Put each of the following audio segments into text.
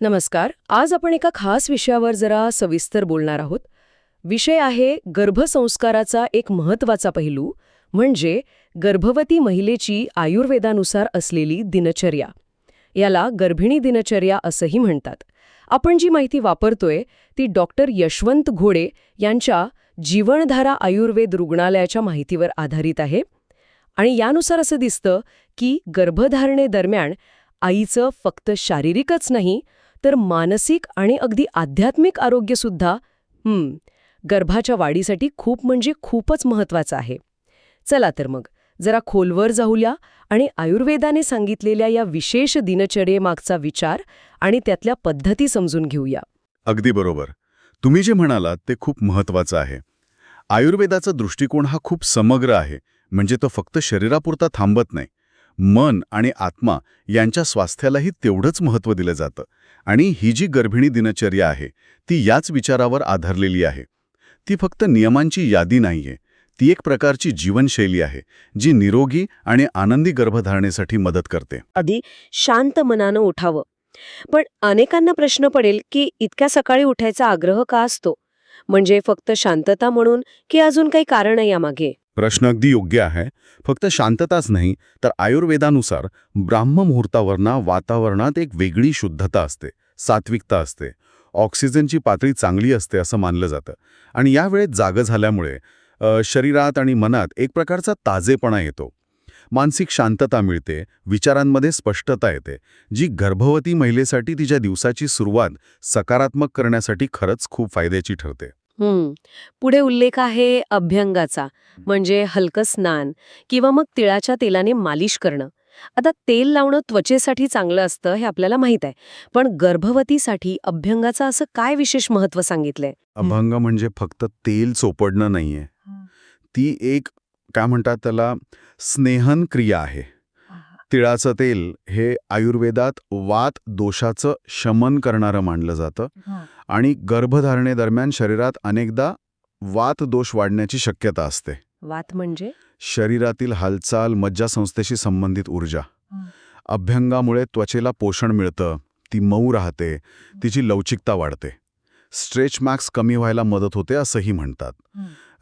नमस्कार. आज आपण एका खास विषयावर जरा सविस्तर बोलणार आहोत. विषय आहे गर्भसंस्काराचा एक महत्त्वाचा पैलू म्हणजे गर्भवती महिलेची आयुर्वेदानुसार असलेली दिनचर्या. याला गर्भिणी दिनचर्या असंही म्हणतात. आपण जी माहिती वापरतोय ती डॉक्टर यशवंत घोडे यांच्या जीवनधारा आयुर्वेद रुग्णालयाच्या माहितीवर आधारित आहे. आणि यानुसार असं दिसतं की गर्भधारणेदरम्यान आईचं फक्त शारीरिकच नाही तर मानसिक आणि अगदी आध्यात्मिक आरोग्यसुद्धा हम्म गर्भाच्या वाढीसाठी खूप म्हणजे खूपच महत्वाचं आहे. चला तर मग जरा खोलवर जाऊया आणि आयुर्वेदाने सांगितलेल्या या विशेष दिनचर्येमागचा विचार आणि त्यातल्या पद्धती समजून घेऊया. अगदी बरोबर. तुम्ही जे म्हणालात ते खूप महत्वाचं आहे. आयुर्वेदाचा दृष्टिकोन हा खूप समग्र आहे म्हणजे तो फक्त शरीरापुरता थांबत नाही. मन आणि आत्मा यांच्या स्वास्थ्यालाही तेवढंच महत्त्व दिलं जातं. आणि ही जी गर्भिणी दिनचर्या आहे ती याच विचारावर आधारलेली आहे. ती फक्त नियमांची यादी नाहीये. ती एक प्रकारची जीवनशैली आहे जी निरोगी आणि आनंदी गर्भधारणेसाठी मदत करते. आधी शांत मनानं उठावं. पण अनेकांना प्रश्न पडेल की इतक्या सकाळी उठायचा आग्रह का असतो? म्हणजे फक्त शांतता म्हणून की अजून काही कारण आहे यामागे? प्रश्न अगदी योग्य आहे. फक्त शांतताच नाही तर आयुर्वेदानुसार ब्राह्ममुहूर्तावरना वातावरणात एक वेगळी शुद्धता असते सात्विकता असते. ऑक्सिजनची पातळी चांगली असते असं मानलं जातं. आणि या वेळेत जागं झाल्यामुळे शरीरात आणि मनात एक प्रकारचा ताजेपणा येतो. मानसिक शांतता मिळते विचारांमध्ये स्पष्टता येते जी गर्भवती महिलेसाठी तिच्या दिवसाची सुरुवात सकारात्मक करण्यासाठी खरंच खूप फायद्याची ठरते. हम्म. पुढे उल्लेख आहे अभ्यंगाचा म्हणजे हलकं स्नान किंवा मग तिळाच्या तेलाने मालिश करणं. आता तेल लावणं त्वचेसाठी चांगलं असतं हे आपल्याला माहीत आहे पण गर्भवतीसाठी अभ्यंगाचं असं काय विशेष महत्त्व सांगितलंय? अभंग म्हणजे फक्त तेल चोपडणं नाहीये. ती एक काय म्हणतात त्याला स्नेहन क्रिया आहे. तिळाचं तेल हे आयुर्वेदात वात दोषाचं शमन करणारं मानलं जातं. आणि गर्भधारणेदरम्यान शरीरात अनेकदा वात दोष वाढण्याची शक्यता असते. वात म्हणजे? शरीरातील हालचाल मज्जासंस्थेशी संबंधित ऊर्जा. अभ्यंगामुळे त्वचेला पोषण मिळतं ती मऊ राहते तिची लवचिकता वाढते. स्ट्रेच मॅक्स कमी व्हायला मदत होते असंही म्हणतात.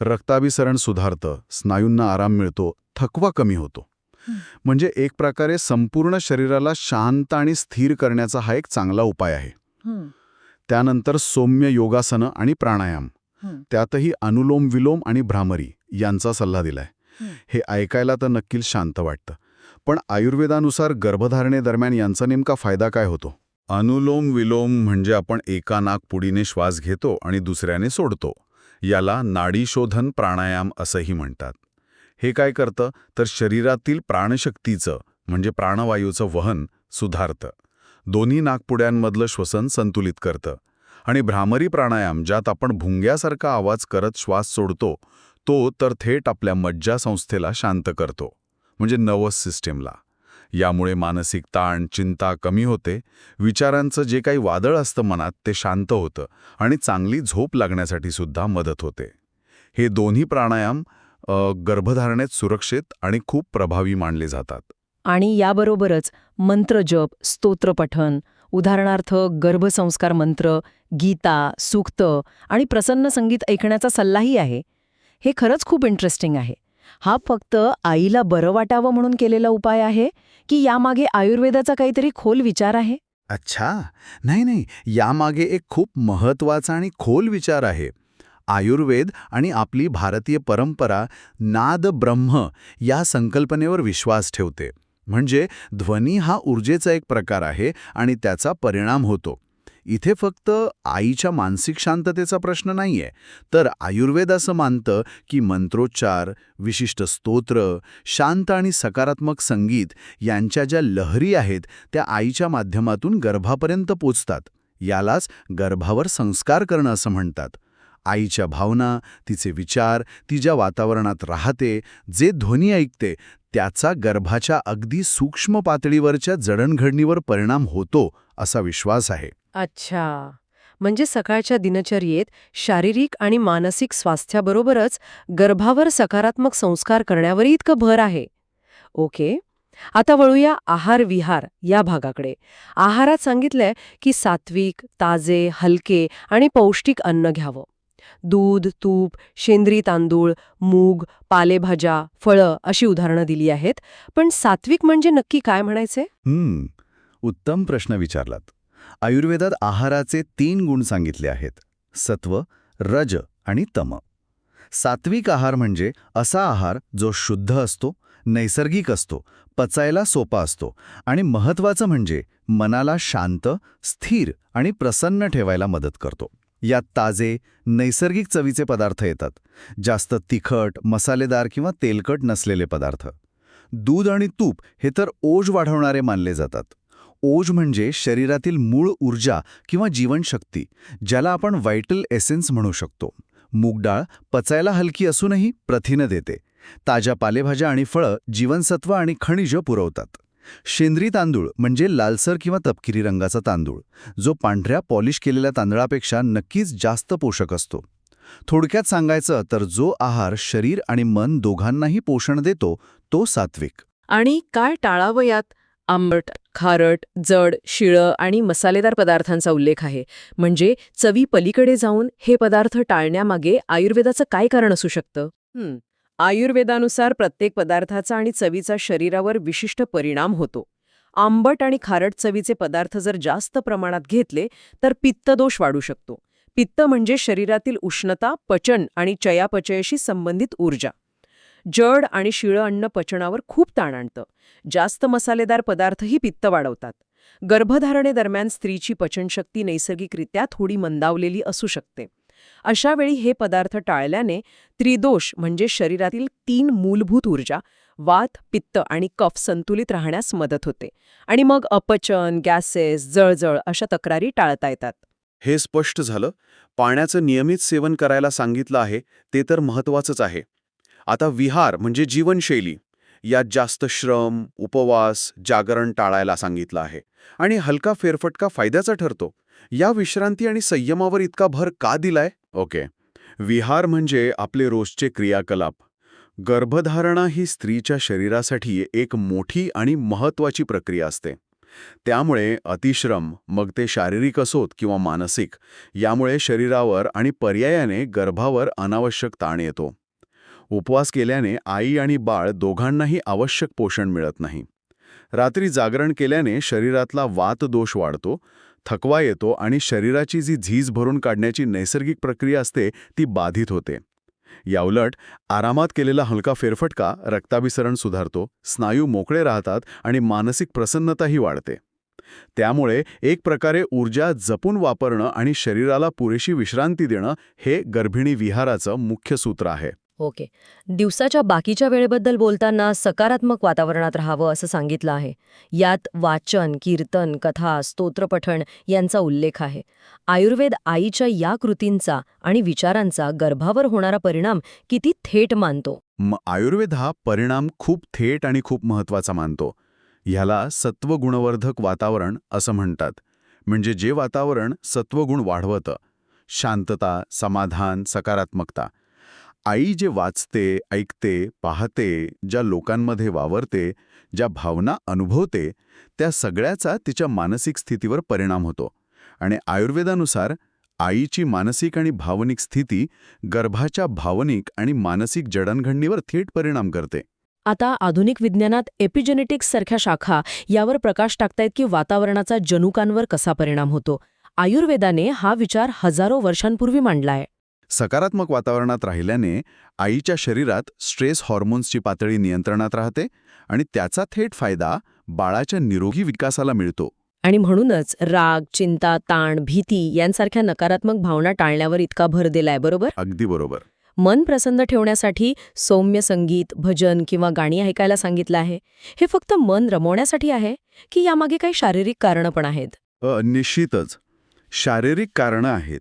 रक्ताभिसरण सुधारतं स्नायूंना आराम मिळतो थकवा कमी होतो. म्हणजे एक प्रकारे संपूर्ण शरीराला शांत आणि स्थिर करण्याचा हा एक चांगला उपाय आहे. त्यानंतर सौम्य योगासनं आणि प्राणायाम. त्यातही अनुलोम विलोम आणि भ्रामरी यांचा सल्ला दिलाय. हे. ऐकायला तर नक्कीच शांत वाटतं. पण आयुर्वेदानुसार गर्भधारणेदरम्यान यांचा नेमका फायदा काय होतो? अनुलोम विलोम म्हणजे आपण एका नाकपुडीने श्वास घेतो आणि दुसऱ्याने सोडतो. याला नाडीशोधन प्राणायाम असंही म्हणतात. हे काय करतं? तर शरीरातील प्राणशक्तीचं म्हणजे प्राणवायूचं वहन सुधारतं. दोन्ही नागपुड्यांमधलं श्वसन संतुलित करतं. आणि भ्रामरी प्राणायाम ज्यात आपण भुंग्यासारखा आवाज करत श्वास सोडतो तो तर थेट आपल्या मज्जासंस्थेला शांत करतो. म्हणजे नर्वस सिस्टीमला. यामुळे मानसिक ताण चिंता कमी होते. विचारांचं जे काही वादळ असतं मनात ते शांत होतं आणि चांगली झोप लागण्यासाठी सुद्धा मदत होते. हे दोन्ही प्राणायाम गर्भधारणेत सुरक्षित आणि खूप प्रभावी मानले जातात. आणि याबरोबरच मंत्रजप स्तोत्रपठन उदाहरणार्थ गर्भसंस्कार मंत्र गीता सूक्त आणि प्रसन्न संगीत ऐकण्याचा सल्लाही आहे. हे खरंच खूप इंटरेस्टिंग आहे. हा फक्त आईला बरं वाटावं म्हणून केलेला उपाय आहे की यामागे आयुर्वेदाचा काहीतरी खोल विचार आहे? अच्छा. नाही नाही. यामागे एक खूप महत्त्वाचा आणि खोल विचार आहे. आयुर्वेद आणि आपली भारतीय परंपरा नाद ब्रह्म या संकल्पनेवर विश्वास ठेवते. म्हणजे ध्वनी हा ऊर्जेचा एक प्रकार आहे आणि त्याचा परिणाम होतो. इथे फक्त आईच्या मानसिक शांततेचा प्रश्न नाहीये. तर आयुर्वेद असं मानतं की मंत्रोच्चार विशिष्ट स्तोत्र शांत आणि सकारात्मक संगीत यांच्या ज्या लहरी आहेत त्या आईच्या माध्यमातून गर्भापर्यंत पोचतात. यालाच गर्भावर संस्कार करणं असं म्हणतात. आईच्या भावना तिचे विचार ती ज्या वातावरणात राहते जे ध्वनी ऐकते त्याचा गर्भाच्या अगदी सूक्ष्म पातळीवरच्या जडणघडणीवर परिणाम होतो असा विश्वास आहे. अच्छा. म्हणजे सकाळच्या दिनचर्येत शारीरिक आणि मानसिक स्वास्थ्याबरोबरच गर्भावर सकारात्मक संस्कार करण्यावर इतकं भर आहे. ओके. आता वळूया आहार विहार या भागाकडे. आहारात सांगितलंय की सात्विक ताजे हलके आणि पौष्टिक अन्न घ्यावं. दूध तूप शेंद्री तांदूळ मूग पालेभाज्या फळं अशी उदाहरणं दिली आहेत. पण सात्विक म्हणजे नक्की काय म्हणायचे? हम्म उत्तम प्रश्न विचारलात. आयुर्वेदात आहाराचे तीन गुण सांगितले आहेत. सत्व रज आणि तम. सात्विक आहार म्हणजे असा आहार जो शुद्ध असतो नैसर्गिक असतो पचायला सोपा असतो आणि महत्वाचं म्हणजे मनाला शांत स्थिर आणि प्रसन्न ठेवायला मदत करतो. यात ताजे नैसर्गिक चवीचे पदार्थ येतात. जास्त तिखट मसालेदार किंवा तेलकट नसलेले पदार्थ. दूध आणि तूप हे तर ओज वाढवणारे मानले जातात. ओज म्हणजे शरीरातील मूळ ऊर्जा किंवा जीवनशक्ती ज्याला आपण व्हायटल एसेन्स म्हणू शकतो. मूगडाळ पचायला हलकी असूनही प्रथिनं देते. ताज्या पालेभाज्या आणि फळं जीवनसत्व आणि खनिज पुरवतात. शेंद्री तांदूळ म्हणजे लालसर किंवा तपकिरी रंगाचा तांदूळ जो पांढऱ्या पॉलिश केलेल्या तांदळापेक्षा नक्कीच जास्त पोषक असतो. थोडक्यात सांगायचं तर जो आहार शरीर आणि मन दोघांनाही पोषण देतो तो सात्विक. आणि काय टाळावं यात? आंबट खारट जड शिळं आणि मसालेदार पदार्थांचा उल्लेख आहे. म्हणजे चवी पलीकडे जाऊन हे पदार्थ टाळण्यामागे आयुर्वेदाचं काय कारण असू शकतं? आयुर्वेदानुसार प्रत्येक पदार्थाचा आणि चवीचा शरीरावर विशिष्ट परिणाम होतो. आंबट आणि खारट चवीचे पदार्थ जर जास्त प्रमाणात घेतले तर पित्तदोष वाढू शकतो. पित्त म्हणजे शरीरातील उष्णता पचन आणि चयापचयाशी संबंधित ऊर्जा. जड आणि शिळं अन्न पचनावर खूप ताण आणतं. जास्त मसालेदार पदार्थही पित्त वाढवतात. गर्भधारणेदरम्यान स्त्रीची पचनशक्ती नैसर्गिकरित्या थोडी मंदावलेली असू शकते. अशावेळी हे पदार्थ टाळल्याने त्रिदोष म्हणजे शरीरातील तीन मूलभूत ऊर्जा वात पित्त आणि कफ संतुलित राहण्यास मदत होते. आणि मग अपचन गॅसेस जळजळ अशा तक्रारी टाळता येतात. हे स्पष्ट झालं. पाण्याचं नियमित सेवन करायला सांगितलं आहे ते तर महत्वाचंच आहे. आता विहार म्हणजे जीवनशैली. यात जास्त श्रम उपवास जागरण टाळायला सांगितलं आहे. आणि हलका फेरफटका फायद्याचा ठरतो. या विश्रांती आणि संयमावर इतका भर का दिलाय? ओके. विहार म्हणजे आपले रोजचे क्रियाकलाप. गर्भधारणा ही स्त्रीच्या शरीरासाठी एक मोठी आणि महत्वाची प्रक्रिया असते. त्यामुळे अतिश्रम मग ते शारीरिक असोत किंवा मानसिक यामुळे शरीरावर आणि पर्यायाने गर्भावर अनावश्यक ताण येतो. उपवास केल्याने आई आणि बाळ दोघांनाही आवश्यक पोषण मिळत नाही. रात्री जागरण केल्याने शरीरातला वात दोष वाढतो थकवा येतो आणि शरीराची जी झीज भरून काढण्याची नैसर्गिक प्रक्रिया असते ती बाधित होते. याउलट आरामात केलेला हलका फेरफटका रक्ताभिसरण सुधारतो स्नायू मोकळे राहतात आणि मानसिक प्रसन्नताही वाढते. त्यामुळे एक प्रकारे ऊर्जा जपून वापरणं आणि शरीराला पुरेशी विश्रांती देणं हे गर्भिणी विहाराचं मुख्य सूत्र आहे. ओके. दिवसाच्या बाकीच्या वेळेबद्दल बोलताना सकारात्मक वातावरणात राहावं असं सांगितलं आहे. यात वाचन कीर्तन कथा स्तोत्रपठण यांचा उल्लेख आहे. आयुर्वेद आईच्या या कृतींचा आणि विचारांचा गर्भावर होणारा परिणाम किती थेट मानतो? आयुर्वेद हा परिणाम खूप थेट आणि खूप महत्त्वाचा मानतो. ह्याला सत्वगुणवर्धक वातावरण असं म्हणतात. म्हणजे जे वातावरण सत्वगुण वाढवतं. शांतता समाधान सकारात्मकता. आई जे वाचते ऐकते पाहते ज्या लोकांमध्ये वावरते ज्या भावना अनुभवते त्या सगळ्याचा तिच्या मानसिक स्थितीवर परिणाम होतो. आणि आयुर्वेदानुसार आईची मानसिक आणि भावनिक स्थिती गर्भाच्या भावनिक आणि मानसिक जडणघडणीवर थेट परिणाम करते. आता आधुनिक विज्ञानात एपिजेनेटिक्स सारख्या शाखा यावर प्रकाश टाकतायत की वातावरणाचा जनुकांवर कसा परिणाम होतो. आयुर्वेदाने हा विचार हजारो वर्षांपूर्वी मांडलाय. सकारात्मक वातावरणात राहिल्याने आईच्या शरीरात स्ट्रेस हॉर्मोन्सची पातळी नियंत्रणात राहते आणि त्याचा थेट फायदा बाळाच्या निरोगी विकासाला मिळतो. आणि म्हणूनच राग चिंता ताण भीती यांसारख्या नकारात्मक भावना टाळण्यावर इतका भर दिलाय बरोबर? अगदी बरोबर. मन प्रसन्न ठेवण्यासाठी सौम्य संगीत भजन किंवा गाणी ऐकायला सांगितलं आहे. हे फक्त मन रमवण्यासाठी आहे की यामागे काही शारीरिक कारणं पण आहेत? निश्चितच. शारीरिक कारणं आहेत.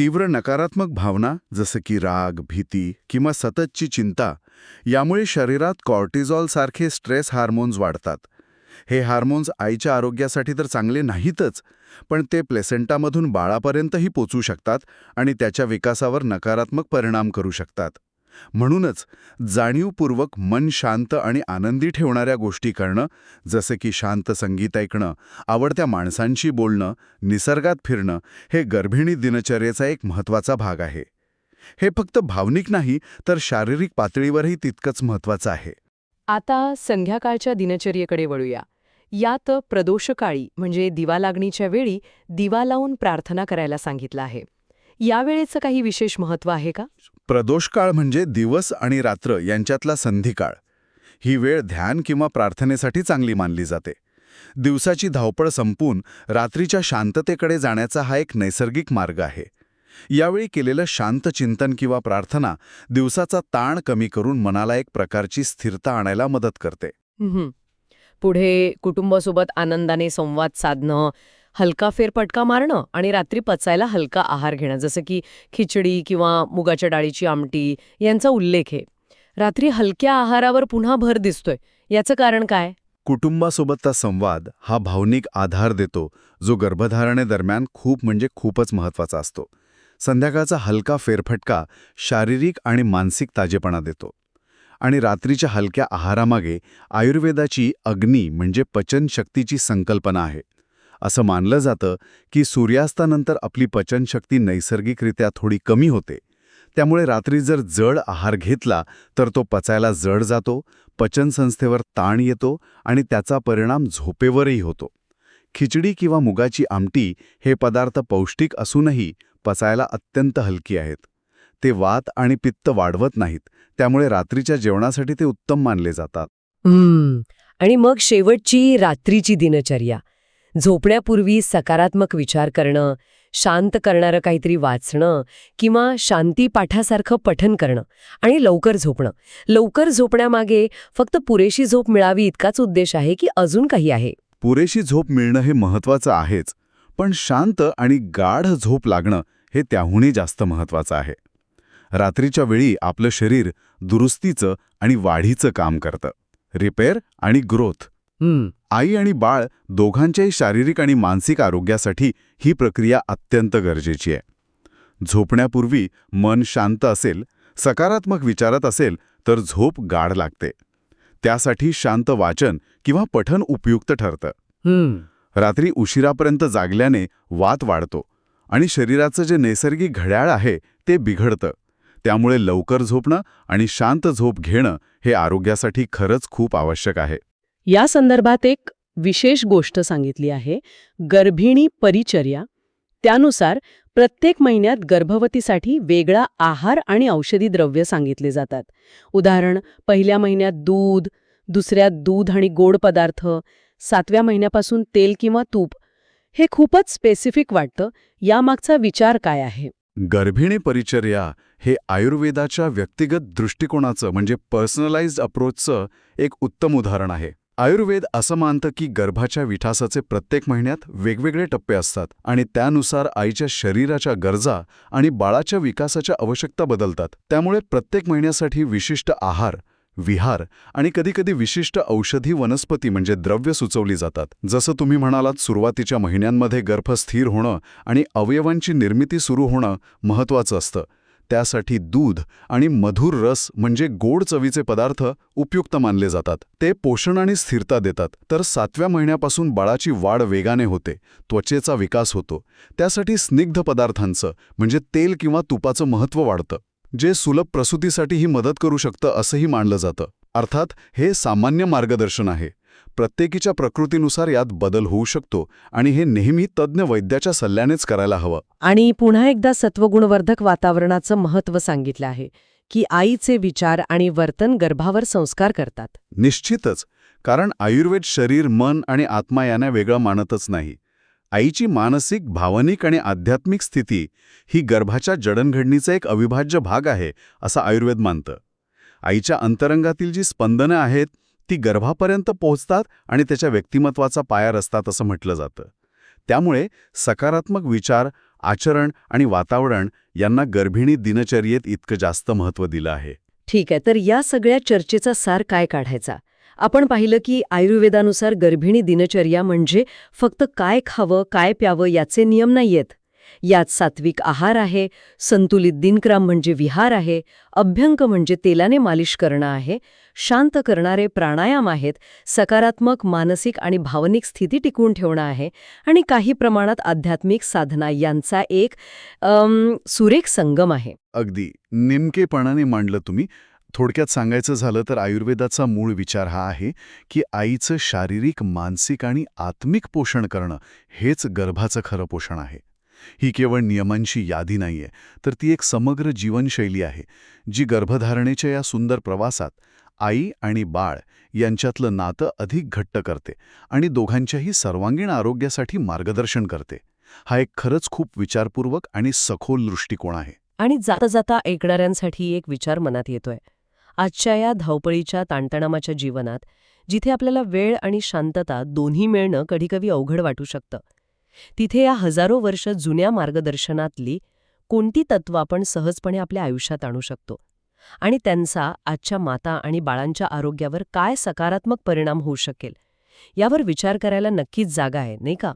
तीव्र नकारात्मक भावना जसं की राग भीती किंवा सततची चिंता यामुळे शरीरात कॉर्टिझॉलसारखे स्ट्रेस हार्मोन्स वाढतात. हे हार्मोन्स आईच्या आरोग्यासाठी तर चांगले नाहीतच पण ते प्लेसेंटामधून बाळापर्यंतही पोचू शकतात आणि त्याच्या विकासावर नकारात्मक परिणाम करू शकतात. म्हणूनच जाणीवपूर्वक मन शांत आणि आनंदी ठेवणाऱ्या गोष्टी करणं जसे की शांत संगीत ऐकणं आवडत्या माणसांशी बोलणं निसर्गात फिरणं हे गर्भिणी दिनचर्येचा एक महत्त्वाचा भाग आहे. हे फक्त भावनिक नाही तर शारीरिक पातळीवरही तितकंच महत्त्वाचं आहे. आता संध्याकाळच्या दिनचर्येकडे वळूया. यात प्रदोषकाळी म्हणजे दिवा लागणीच्या वेळी दिवा लावून प्रार्थना करायला सांगितलं आहे. यावेळेचं काही विशेष महत्त्व आहे का? प्रदोषकाळ म्हणजे दिवस आणि रात्र यांच्यातला संधिकाळ. ही वेळ ध्यान किंवा प्रार्थनेसाठी चांगली मानली जाते. दिवसाची धावपळ संपून रात्रीच्या शांततेकडे जाण्याचा हा एक नैसर्गिक मार्ग आहे. यावेळी केलेलं शांत चिंतन किंवा प्रार्थना दिवसाचा ताण कमी करून मनाला एक प्रकारची स्थिरता आणायला मदत करते. पुढे कुटुंबासोबत आनंदाने संवाद साधणं हलका फेरपटका मारणं आणि रात्री पचायला हलका आहार घेणं जसं की खिचडी किंवा मुगाच्या डाळीची आमटी यांचा उल्लेख आहे. रात्री हलक्या आहारावर पुन्हा भर दिसतोय. याचं कारण काय? कुटुंबासोबतचा संवाद हा भावनिक आधार देतो जो गर्भधारणेदरम्यान खूप म्हणजे खूपच महत्त्वाचा असतो. संध्याकाळचा हलका फेरफटका शारीरिक आणि मानसिक ताजेपणा देतो. आणि रात्रीच्या हलक्या आहारामागे आयुर्वेदाची अग्नी म्हणजे पचनशक्तीची संकल्पना आहे. असं मानलं जातं की सूर्यास्तानंतर आपली पचनशक्ती नैसर्गिकरित्या थोडी कमी होते. त्यामुळे रात्री जर जड आहार घेतला तर तो पचायला जड जातो पचनसंस्थेवर ताण येतो आणि त्याचा परिणाम झोपेवरही होतो. खिचडी किंवा मुगाची आमटी हे पदार्थ पौष्टिक असूनही पचायला अत्यंत हलकी आहेत. ते वात आणि पित्त वाढवत नाहीत त्यामुळे रात्रीच्या जेवणासाठी ते उत्तम मानले जातात. आणि मग शेवटची रात्रीची दिनचर्या. झोपण्यापूर्वी सकारात्मक विचार करणं शांत करणारं काहीतरी वाचणं किंवा शांतीपाठासारखं पठन करणं आणि लवकर झोपणं. लवकर झोपण्यामागे फक्त पुरेशी झोप मिळावी इतकाच उद्देश आहे की अजून काही आहे. पुरेशी झोप मिळणं हे महत्त्वाचं आहेच पण शांत आणि गाढ झोप लागणं हे त्याहूनही जास्त महत्त्वाचं आहे. रात्रीच्या वेळी आपलं शरीर दुरुस्तीचं आणि वाढीचं काम करतं. रिपेअर आणि ग्रोथ. आई आणि बाळ दोघांच्याही शारीरिक आणि मानसिक आरोग्यासाठी ही प्रक्रिया अत्यंत गरजेची आहे. झोपण्यापूर्वी मन शांत असेल सकारात्मक विचारात असेल तर झोप गाढ लागते. त्यासाठी शांत वाचन किंवा पठन उपयुक्त ठरतं. रात्री उशिरापर्यंत जागल्याने वात वाढतो आणि शरीराचं जे नैसर्गिक घड्याळ आहे ते बिघडतं. त्यामुळे लवकर झोपणं आणि शांत झोप घेणं हे आरोग्यासाठी खरंच खूप आवश्यक आहे. या संदर्भात एक विशेष गोष्ट सांगितली आहे गर्भिणी परिचर्या. त्यानुसार प्रत्येक महिन्यात गर्भवतीसाठी वेगळा आहार आणि औषधी द्रव्य सांगितले जातात. उदाहरण पहिल्या महिन्यात दूध दुसऱ्यात दूध आणि गोड पदार्थ सातव्या महिन्यापासून तेल किंवा तूप. हे खूपच स्पेसिफिक वाटतं. यामागचा विचार काय आहे? गर्भिणी परिचर्या हे आयुर्वेदाच्या व्यक्तिगत दृष्टिकोनाचं म्हणजे पर्सनलाइज्ड अप्रोचचं एक उत्तम उदाहरण आहे. आयुर्वेद असं मानतं की गर्भाच्या विठासाचे प्रत्येक महिन्यात वेगवेगळे टप्पे असतात आणि त्यानुसार आईच्या शरीराच्या गरजा आणि बाळाच्या विकासाच्या आवश्यकता बदलतात. त्यामुळे प्रत्येक महिन्यासाठी विशिष्ट आहार विहार आणि कधीकधी विशिष्ट औषधी वनस्पती म्हणजे द्रव्य सुचवली जातात. जसं तुम्ही म्हणालात सुरुवातीच्या महिन्यांमध्ये गर्भ स्थिर होणं आणि अवयवांची निर्मिती सुरू होणं महत्त्वाचं असतं. त्यासाठी दूध आणि मधुर रस म्हणजे गोड चवीचे पदार्थ उपयुक्त मानले जातात. ते पोषण आणि स्थिरता देतात. तर सातव्या महिन्यापासून बाळाची वाढ वेगाने होते. त्वचेचा विकास होतो. त्यासाठी स्निग्ध पदार्थांचं म्हणजे तेल किंवा तुपाचं महत्त्व वाढतं. जे सुलभ प्रसूतीसाठीही मदत करू शकतं असंही मानलं जातं. अर्थात हे सामान्य मार्गदर्शन आहे. प्रत्येकीच्या प्रकृतीनुसार यात बदल होऊ शकतो आणि हे नेहमी तज्ज्ञ वैद्याच्या सल्ल्यानेच करायला हवं. आणि पुन्हा एकदा सत्वगुणवर्धक वातावरणाचं महत्त्व सांगितलं आहे की आईचे विचार आणि वर्तन गर्भावर संस्कार करतात. निश्चितच कारण आयुर्वेद शरीर मन आणि आत्मा यांना वेगळं मानतच नाही. आईची मानसिक भावनिक आणि आध्यात्मिक स्थिती ही गर्भाच्या जडणघडणीचा एक अविभाज्य भाग आहे असं आयुर्वेद मानतं. आईच्या अंतरंगातील जी स्पंदनं आहेत ती गर्भापर्यंत पोहोचतात आणि त्याच्या व्यक्तिमत्वाचा पाया रचतात असं म्हटलं जातं. त्यामुळे सकारात्मक विचार आचरण आणि वातावरण यांना गर्भिणी दिनचर्येत इतकं जास्त महत्त्व दिलं आहे. ठीक आहे तर या सगळ्या चर्चेचा सार काय काढायचा? आपण पाहिलं की आयुर्वेदानुसार गर्भिणी दिनचर्या म्हणजे फक्त काय खावं काय प्यावं याचे नियम नाहीयेत. यात सात्विक आहार आहे संतुलित दिनक्रम म्हणजे विहार आहे अभ्यंक म्हणजे तेलाने मालिश करणं आहे शांत करणारे प्राणायाम आहेत सकारात्मक मानसिक आणि भावनिक स्थिती टिकवून ठेवणं आहे आणि काही प्रमाणात आध्यात्मिक साधना यांचा एक अम, सुरेख संगम आहे. अगदी. नेमकेपणाने मांडलं तुम्ही. थोडक्यात सांगायचं झालं तर आयुर्वेदाचा मूळ विचार हा आहे की आईचं शारीरिक मानसिक आणि आत्मिक पोषण करणं हेच गर्भाचं खरं पोषण आहे. ही केवळ नियमांची यादी नाहीये तर ती एक समग्र जीवनशैली आहे जी गर्भधारणेच्या या सुंदर प्रवासात आई आणि बाळ यांच्यातलं नातं अधिक घट्ट करते आणि दोघांच्याही सर्वांगीण आरोग्यासाठी मार्गदर्शन करते. हा एक खरंच खूप विचारपूर्वक आणि सखोल दृष्टिकोन आहे. आणि जाता जाता ऐकणाऱ्यांसाठी एक विचार मनात येतोय. आजच्या या धावपळीच्या ताणतणामाच्या जीवनात जिथे आपल्याला वेळ आणि शांतता दोन्ही मिळणं कधीकधी अवघड वाटू शकतं तिथे या हजारो वर्ष जुन्या मार्गदर्शनातली कोणती तत्त्व आपण सहजपणे आपल्या आयुष्यात आणू शकतो? आणि त्यांचा आजच्या माता आणि बाळांच्या आरोग्यावर काय सकारात्मक परिणाम होऊ शकेल? यावर विचार करायला नक्कीच जागा आहे नाही का?